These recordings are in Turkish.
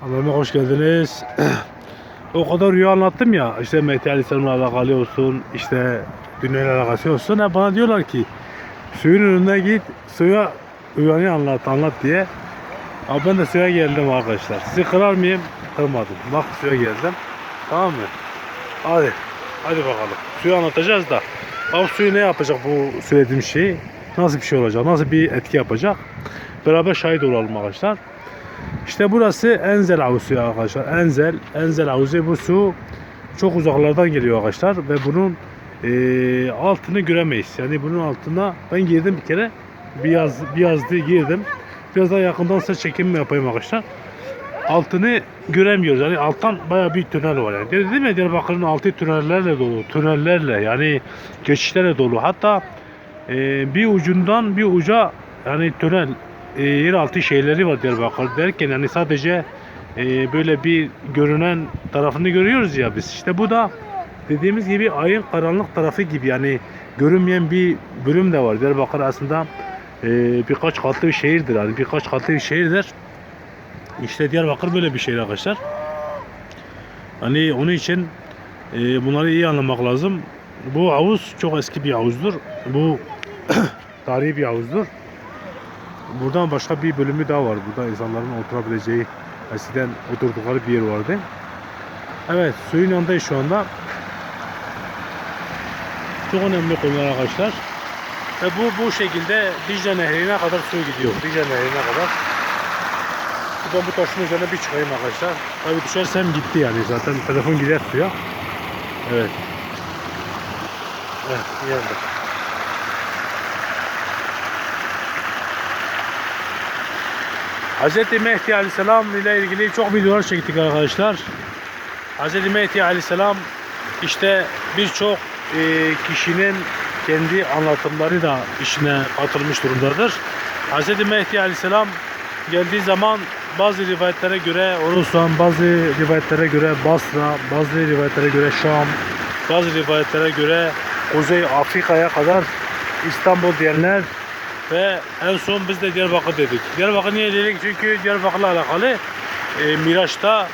Kanalıma hoş geldiniz. o kadar rüya anlattım ya, işte Mehdi Aleyhisselam'la alakalı olsun, işte dünyayla alakası olsun. Hep bana diyorlar ki, suyun önüne git, suya rüyanı anlat, anlat diye. Ama ben de suya geldim arkadaşlar. Sizi kırar mıyım? Kırmadım. Bak suya geldim. Tamam mı? Hadi. Hadi bakalım. Suyu anlatacağız da. Bak suyu ne yapacak bu söylediğim şey? Nasıl bir şey olacak? Nasıl bir etki yapacak? Beraber şahit olalım arkadaşlar. İşte burası Enzel Havuzu arkadaşlar. Enzel, Enzel Havuzu bu su çok uzaklardan geliyor arkadaşlar ve bunun eee, altını göremeyiz. Yani bunun altına ben girdim bir kere bir yaz bir yazdı girdim. Biraz daha yakından size çekim yapayım arkadaşlar. Altını göremiyoruz. Yani alttan bayağı bir tünel var yani. Dedim ya Diyarbakır'ın altı tünellerle dolu. Tünellerle yani geçişlerle dolu. Hatta eee, bir ucundan bir uca yani tünel e, yeraltı şeyleri var Diyarbakır derken yani sadece e, böyle bir görünen tarafını görüyoruz ya biz. İşte bu da dediğimiz gibi ayın karanlık tarafı gibi yani görünmeyen bir bölüm de var. Diyarbakır aslında e, birkaç katlı bir şehirdir yani birkaç katlı bir şehirdir. İşte Diyarbakır böyle bir şehir arkadaşlar. Hani onun için e, bunları iyi anlamak lazım. Bu havuz çok eski bir havuzdur. Bu tarihi bir havuzdur. Buradan başka bir bölümü daha var. Burada insanların oturabileceği eskiden oturdukları bir yer vardı. Evet suyun yanındayız şu anda. Çok önemli konular arkadaşlar. Ve bu bu şekilde Dicle Nehri'ne kadar su gidiyor. Dicle Nehri'ne kadar. Buradan bu taşın üzerine bir çıkayım arkadaşlar. Tabii düşersem gitti yani zaten telefon gider suya. Evet. Evet yerde. Hz. Mehdi Aleyhisselam ile ilgili çok videolar çektik arkadaşlar. Hz. Mehdi Aleyhisselam işte birçok e, kişinin kendi anlatımları da işine katılmış durumdadır. Hz. Mehdi Aleyhisselam geldiği zaman bazı rivayetlere göre Orusan, bazı rivayetlere göre Basra, bazı rivayetlere göre Şam, bazı rivayetlere göre Kuzey Afrika'ya kadar İstanbul diyenler ve en son biz de Diyarbakır dedik. Diyarbakır niye dedik? Çünkü Diyarbakır'la alakalı e, Miraç'ta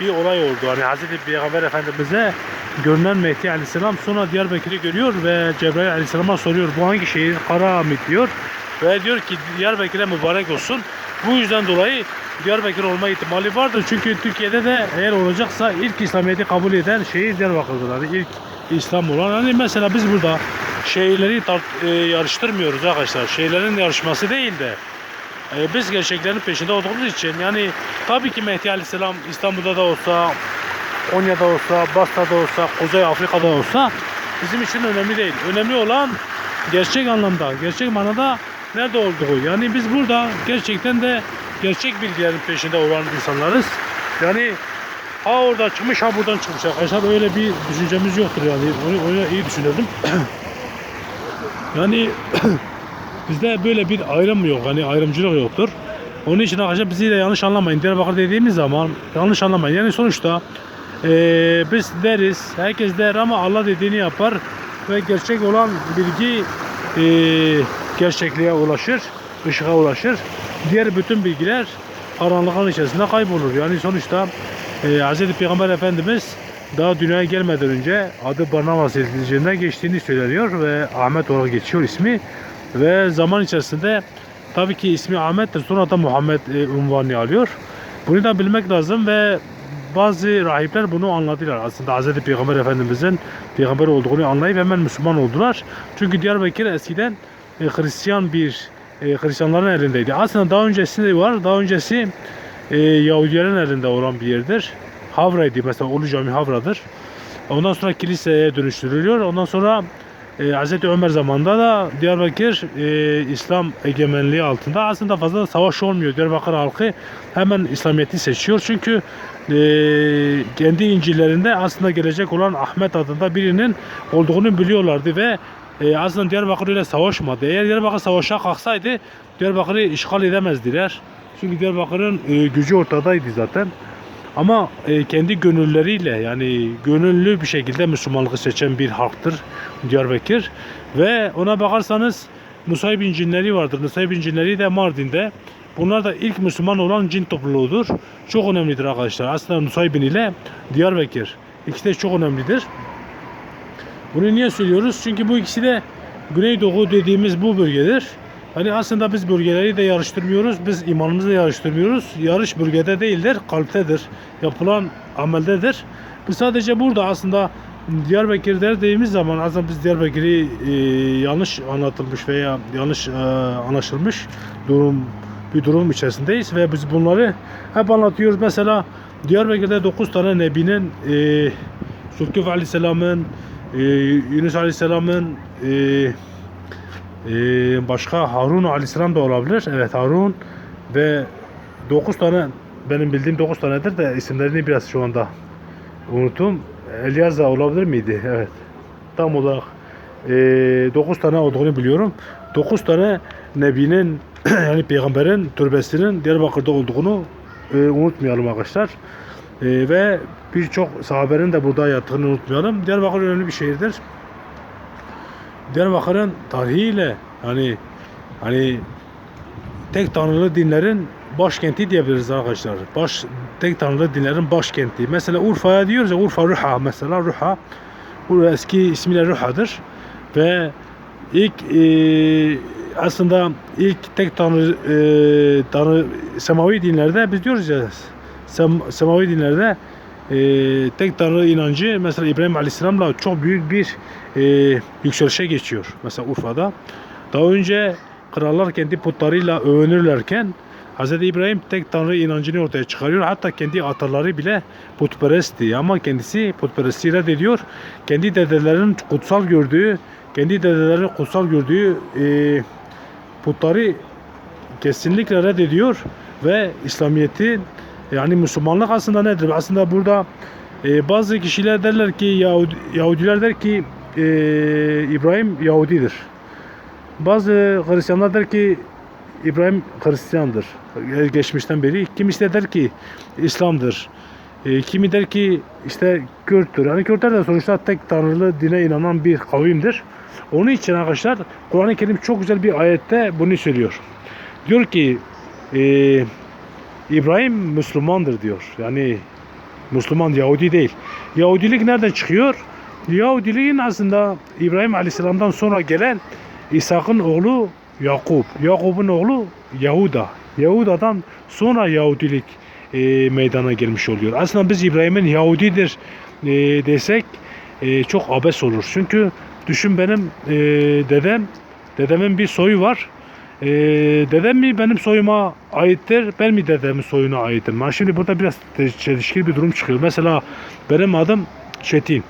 bir olay oldu. Hani Hazreti Peygamber Efendimiz'e görünen Mehdi Aleyhisselam sonra Diyarbakır'ı görüyor ve Cebrail Aleyhisselam'a soruyor bu hangi şehir? Karahamit diyor. Ve diyor ki Diyarbakır'a mübarek olsun. Bu yüzden dolayı Diyarbakır olma ihtimali vardır. Çünkü Türkiye'de de eğer olacaksa ilk İslamiyet'i kabul eden şehir Diyarbakır'dır. Yani ilk İslam olan. Hani mesela biz burada şehirleri tart- e, yarıştırmıyoruz arkadaşlar. Şehirlerin yarışması değil de e, biz gerçeklerin peşinde olduğumuz için yani tabii ki Mehdi Aleyhisselam İstanbul'da da olsa Konya'da olsa, Basra'da olsa, Kuzey Afrika'da olsa bizim için önemli değil. Önemli olan gerçek anlamda, gerçek manada nerede olduğu. Yani biz burada gerçekten de gerçek bilgilerin peşinde olan insanlarız. Yani ha orada çıkmış ha buradan çıkmış arkadaşlar öyle bir düşüncemiz yoktur yani. Onu öyle iyi düşünelim. yani bizde böyle bir ayrım yok. Hani ayrımcılık yoktur. Onun için arkadaşlar bizi de yanlış anlamayın. Diyarbakır dediğimiz zaman yanlış anlamayın. Yani sonuçta eee, biz deriz, herkes der ama Allah dediğini yapar ve gerçek olan bilgi eee, gerçekliğe ulaşır, ışığa ulaşır. Diğer bütün bilgiler karanlığın içerisinde kaybolur. Yani sonuçta eee Hz. Peygamber Efendimiz daha dünyaya gelmeden önce adı Barnabas edileceğine geçtiğini söyleniyor ve Ahmet olarak geçiyor ismi ve zaman içerisinde tabii ki ismi Ahmet'tir sonra da Muhammed e, unvanı alıyor. Bunu da bilmek lazım ve bazı rahipler bunu anladılar. Aslında Hz. Peygamber Efendimizin peygamber olduğunu anlayıp hemen Müslüman oldular. Çünkü Diyarbakır eskiden e, Hristiyan bir e, Hristiyanların elindeydi. Aslında daha öncesi de var. Daha öncesi e, Yahudilerin elinde olan bir yerdir. Havra'ydı mesela Ulu Cami Havra'dır. Ondan sonra kiliseye dönüştürülüyor. Ondan sonra e, Hz. Ömer zamanında da Diyarbakır e, İslam egemenliği altında aslında fazla savaş olmuyor. Diyarbakır halkı hemen İslamiyet'i seçiyor. Çünkü e, kendi İncil'lerinde aslında gelecek olan Ahmet adında birinin olduğunu biliyorlardı ve e, aslında Diyarbakır ile savaşmadı. Eğer Diyarbakır savaşa kalksaydı Diyarbakır'ı işgal edemezdiler. Çünkü Diyarbakır'ın e, gücü ortadaydı zaten. Ama e, kendi gönülleriyle yani gönüllü bir şekilde Müslümanlığı seçen bir halktır Diyarbakır. Ve ona bakarsanız Nusaybin cinleri vardır. Nusaybin cinleri de Mardin'de. Bunlar da ilk Müslüman olan cin topluluğudur. Çok önemlidir arkadaşlar. Aslında Nusaybin ile Diyarbakır. İkisi de çok önemlidir. Bunu niye söylüyoruz? Çünkü bu ikisi de Güneydoğu dediğimiz bu bölgedir. Hani aslında biz bölgeleri de yarıştırmıyoruz. Biz imanımızı da yarıştırmıyoruz. Yarış bölgede değildir, kalptedir. Yapılan ameldedir. Bu sadece burada aslında Diyarbakır dediğimiz zaman aslında biz Diyarbakır'ı e, yanlış anlatılmış veya yanlış e, anlaşılmış durum bir durum içerisindeyiz ve biz bunları hep anlatıyoruz. Mesela Diyarbakır'da 9 tane Nebi'nin e, Sulkuf Aleyhisselam'ın e, Yunus Aleyhisselam'ın e, e, başka Harun Aleyhisselam da olabilir. Evet Harun ve 9 tane benim bildiğim 9 tanedir de isimlerini biraz şu anda unuttum. Elyaza olabilir miydi? Evet. Tam olarak e, 9 tane olduğunu biliyorum. 9 tane Nebi'nin yani peygamberin türbesinin Diyarbakır'da olduğunu e, unutmayalım arkadaşlar. E, ve birçok sahabenin de burada yattığını unutmayalım. Diyarbakır önemli bir şehirdir. Diyarbakır'ın tarihiyle hani hani tek tanrılı dinlerin başkenti diyebiliriz arkadaşlar. Baş tek tanrılı dinlerin başkenti. Mesela Urfa'ya diyoruz ya Urfa Ruha mesela Ruha. Bu eski ismiyle Ruha'dır ve ilk e, aslında ilk tek tanrı e, tanrı semavi dinlerde biz diyoruz ya sem, semavi dinlerde e, tek tanrı inancı mesela İbrahim Aleyhisselam'la çok büyük bir e, yükselişe geçiyor. Mesela Urfa'da. Daha önce krallar kendi putlarıyla övünürlerken Hz. İbrahim tek tanrı inancını ortaya çıkarıyor. Hatta kendi ataları bile putperestti ama kendisi putperestliği reddediyor. Kendi dedelerinin kutsal gördüğü, kendi dedelerinin kutsal gördüğü e, putları kesinlikle reddediyor ve İslamiyet'in yani Müslümanlık aslında nedir? Aslında burada e, bazı kişiler derler ki Yahudi, Yahudiler der ki e, İbrahim Yahudidir. Bazı Hristiyanlar der ki İbrahim Hristiyandır. e, Geçmişten beri. Kimisi de der ki İslam'dır. E, kimi der ki işte Kürttür. Yani Kürtler de sonuçta tek tanrılı dine inanan bir kavimdir. Onun için arkadaşlar Kur'an-ı Kerim çok güzel bir ayette bunu söylüyor. Diyor ki e, İbrahim Müslümandır diyor. Yani Müslüman Yahudi değil. Yahudilik nereden çıkıyor? Yahudiliğin aslında İbrahim Aleyhisselam'dan sonra gelen İshak'ın oğlu Yakup. Yakup'un oğlu Yahuda. Yahuda'dan sonra Yahudilik e, meydana gelmiş oluyor. Aslında biz İbrahim'in Yahudidir e, desek e, çok abes olur. Çünkü düşün benim e, dedem, dedemin bir soyu var. E, dedem mi benim soyuma aittir, ben mi dedemin soyuna aitim? Ha, şimdi burada biraz çelişkili bir durum çıkıyor. Mesela benim adım Çetin.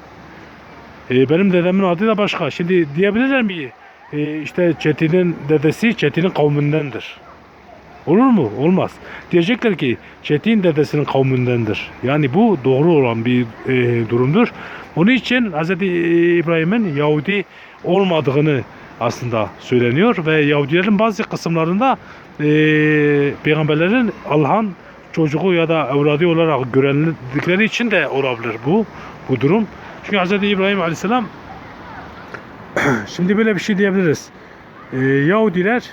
E, benim dedemin adı da başka. Şimdi diyebilirler mi? E, işte Çetin'in dedesi Çetin'in kavmindendir. Olur mu? Olmaz. Diyecekler ki Çetin dedesinin kavmindendir. Yani bu doğru olan bir e, durumdur. Onun için Hz. İbrahim'in Yahudi olmadığını aslında söyleniyor ve Yahudilerin bazı kısımlarında e, peygamberlerin Allah'ın çocuğu ya da evladı olarak görüldükleri için de olabilir bu bu durum. Çünkü Hz. İbrahim Aleyhisselam şimdi böyle bir şey diyebiliriz. E, Yahudiler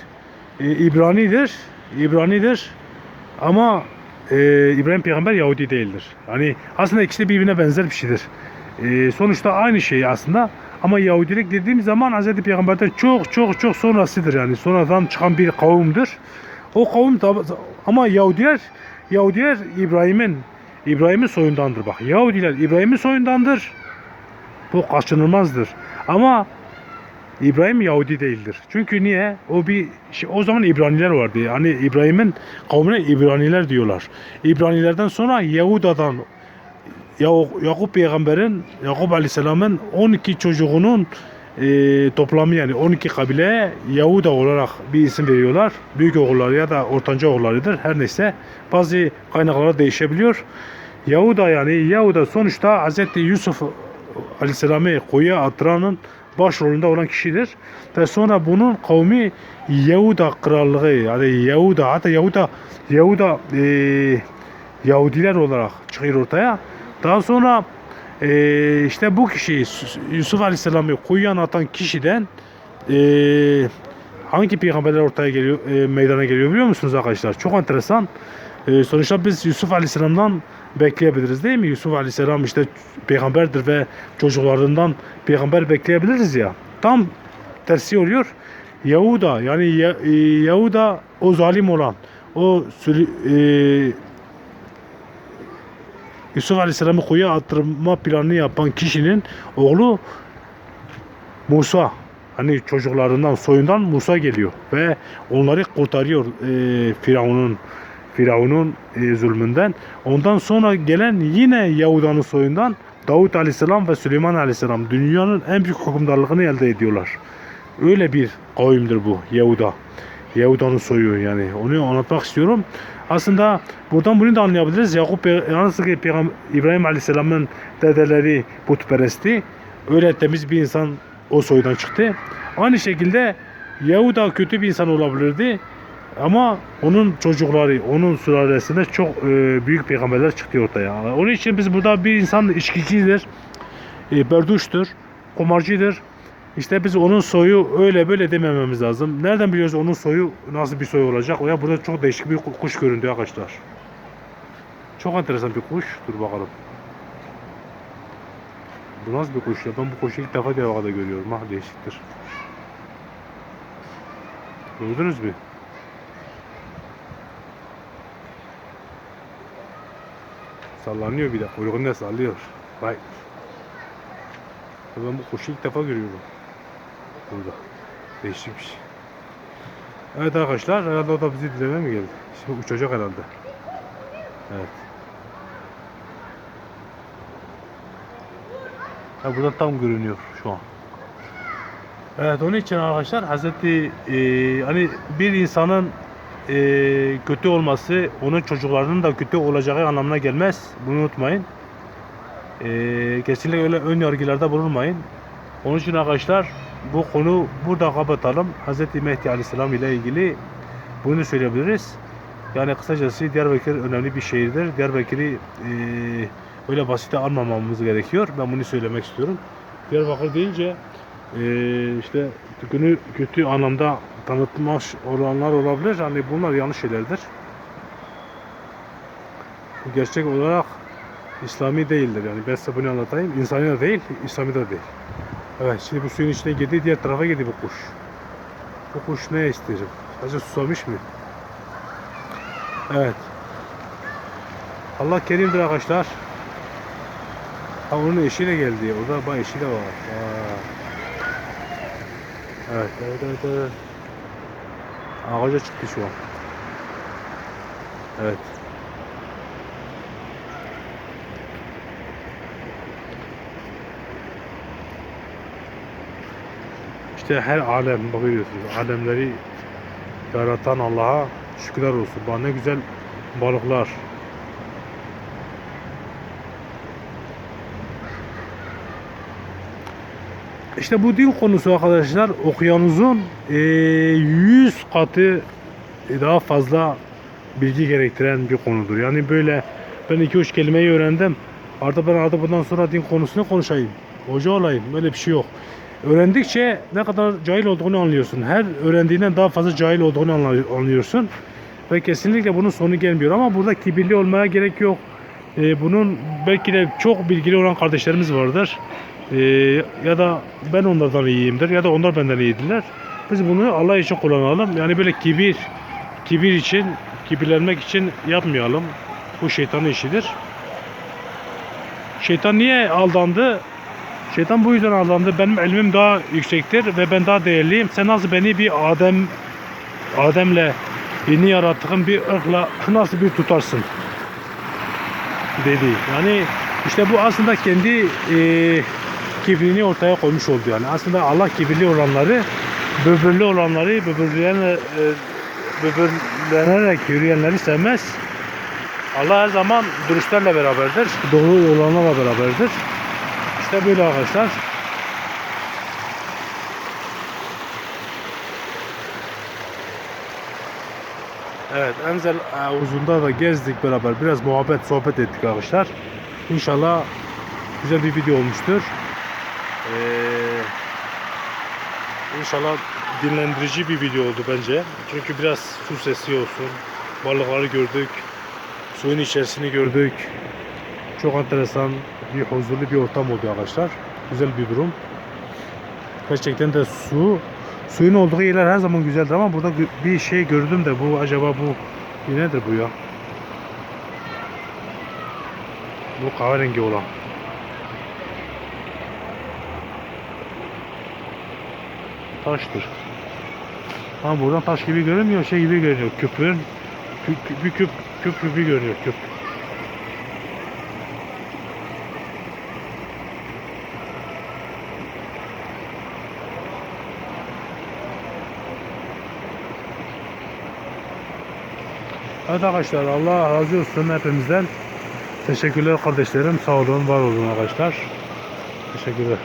e, İbranidir. İbranidir. Ama e, İbrahim peygamber Yahudi değildir. Yani aslında ikisi de birbirine benzer bir şeydir. E, sonuçta aynı şey aslında. Ama Yahudilik dediğim zaman Hz. Peygamber'den çok çok çok sonrasıdır yani. Sonradan çıkan bir kavimdir. O kavim ama Yahudiler Yahudiler İbrahim'in İbrahim'in soyundandır bak. Yahudiler İbrahim'in soyundandır. Bu kaçınılmazdır. Ama İbrahim Yahudi değildir. Çünkü niye? O bir şey, o zaman İbraniler vardı. Yani İbrahim'in kavmine İbraniler diyorlar. İbranilerden sonra Yahuda'dan Ya- Yakup peygamberin Yakup aleyhisselamın 12 çocuğunun e, toplamı yani 12 kabileye Yahuda olarak bir isim veriyorlar. Büyük oğulları ya da ortanca oğullarıdır. Her neyse bazı kaynaklara değişebiliyor. Yahuda yani Yahuda sonuçta Hz. Yusuf Aleyhisselam'ı koya attıranın başrolünde olan kişidir. Ve sonra bunun kavmi Yahuda krallığı yani Yahuda hatta Yahuda Yahuda e, Yahudiler olarak çıkıyor ortaya. Daha sonra e, işte bu kişi Yusuf Aleyhisselam'ı kuyuya atan kişiden e, hangi peygamberler ortaya geliyor, e, meydana geliyor biliyor musunuz arkadaşlar? Çok enteresan. E, sonuçta biz Yusuf Aleyhisselam'dan bekleyebiliriz değil mi? Yusuf Aleyhisselam işte peygamberdir ve çocuklarından peygamber bekleyebiliriz ya. Tam tersi oluyor. Yahuda yani Ya- e, Yahuda o zalim olan o e, Yusuf Aleyhisselam'ı kuyuya attırma planını yapan kişinin oğlu Musa hani çocuklarından soyundan Musa geliyor ve onları kurtarıyor e, Firavun'un Firavun'un e, zulmünden. Ondan sonra gelen yine Yahuda'nın soyundan Davut Aleyhisselam ve Süleyman Aleyhisselam dünyanın en büyük hükümdarlığını elde ediyorlar. Öyle bir kavimdir bu Yahuda. Yahuda'nın soyu yani. Onu anlatmak istiyorum. Aslında buradan bunu da anlayabiliriz. Yakup Peygam- İbrahim Aleyhisselam'ın dedeleri putperestti. Öyle temiz bir insan o soydan çıktı. Aynı şekilde Yahuda kötü bir insan olabilirdi. Ama onun çocukları, onun sülalesinde çok e, büyük peygamberler çıktı ortaya. Onun için biz burada bir insan içkicidir, e, berduştur, kumarcıdır. İşte biz onun soyu öyle böyle demememiz lazım. Nereden biliyoruz onun soyu nasıl bir soy olacak? Ya burada çok değişik bir ku- kuş göründü arkadaşlar. Çok enteresan bir kuş. Dur bakalım. Bu nasıl bir kuş ya? Ben bu kuşu ilk defa Diyarbakır'da görüyorum. Ha değişiktir. Gördünüz mü? Sallanıyor bir de. Kuyruğunu da sallıyor. Vay. Ben bu kuşu ilk defa görüyorum. Burada. Değişik bir şey. Evet arkadaşlar herhalde o da bizi dinlemeye mi geldi? Şimdi uçacak herhalde. Evet. Ha burada tam görünüyor şu an. Evet onun için arkadaşlar Hazreti e, hani bir insanın e, kötü olması onun çocuklarının da kötü olacağı anlamına gelmez. Bunu unutmayın. E, kesinlikle öyle ön yargılarda bulunmayın. Onun için arkadaşlar bu konu burada kapatalım. Hz. Mehdi Aleyhisselam ile ilgili bunu söyleyebiliriz. Yani kısacası Diyarbakır önemli bir şehirdir. Diyarbakır'ı e, öyle basite almamamız gerekiyor. Ben bunu söylemek istiyorum. Diyarbakır deyince e, işte günü kötü anlamda tanıtmış olanlar olabilir. Hani bunlar yanlış şeylerdir. Bu gerçek olarak İslami değildir. Yani ben size bunu anlatayım. İnsani de değil, İslami de değil. Evet şimdi bu suyun içine girdi diğer tarafa gitti bu kuş. Bu kuş ne istiyor? Acaba susamış mı? Evet. Allah kerimdir arkadaşlar. Ha onun eşiyle geldi. Orada bak eşi de var. Aa. Evet, evet, evet, evet. Ağaca çıktı şu an. Evet. İşte her alem bakıyorsunuz. Alemleri yaratan Allah'a şükürler olsun. Bana ne güzel balıklar. İşte bu din konusu arkadaşlar okyanuzun eee 100 katı daha fazla bilgi gerektiren bir konudur. Yani böyle ben iki üç kelimeyi öğrendim. Artık ben artık bundan sonra din konusunu konuşayım. Hoca olayım. Böyle bir şey yok. Öğrendikçe ne kadar cahil olduğunu anlıyorsun. Her öğrendiğinden daha fazla cahil olduğunu anlıyorsun. Ve kesinlikle bunun sonu gelmiyor. Ama burada kibirli olmaya gerek yok. Ee, bunun belki de çok bilgili olan kardeşlerimiz vardır. Ee, ya da ben onlardan iyiyimdir ya da onlar benden iyidirler. Biz bunu Allah için kullanalım. Yani böyle kibir, kibir için, kibirlenmek için yapmayalım. Bu şeytanın işidir. Şeytan niye aldandı? Şeytan bu yüzden aldandı. Benim ilmim daha yüksektir ve ben daha değerliyim. Sen nasıl beni bir Adem Adem'le yeni yarattığın bir ırkla nasıl bir tutarsın? dedi. Yani işte bu aslında kendi e, kibrini ortaya koymuş oldu yani. Aslında Allah kibirli olanları, böbürlü olanları, böbürleyen, e, böbürlenerek yürüyenleri sevmez. Allah her zaman dürüstlerle beraberdir. Doğru olanlarla beraberdir. İşte böyle arkadaşlar. Evet Enzel havuzunda da gezdik beraber. Biraz muhabbet sohbet ettik arkadaşlar. İnşallah güzel bir video olmuştur. Ee, inşallah dinlendirici bir video oldu bence. Çünkü biraz su sesi olsun. Balıkları gördük. Suyun içerisini gördük. Çok enteresan bir huzurlu bir ortam oldu arkadaşlar. Güzel bir durum. Gerçekten de su suyun olduğu yerler her zaman güzeldir ama burada bir şey gördüm de bu acaba bu nedir bu ya? Bu kahverengi olan. Taştır. Ama buradan taş gibi görünmüyor, şey gibi görünüyor. Küpün kü- kü- bir küp küp gibi görünüyor küp. Evet arkadaşlar Allah razı olsun hepimizden. Teşekkürler kardeşlerim. Sağ olun, var olun arkadaşlar. Teşekkürler.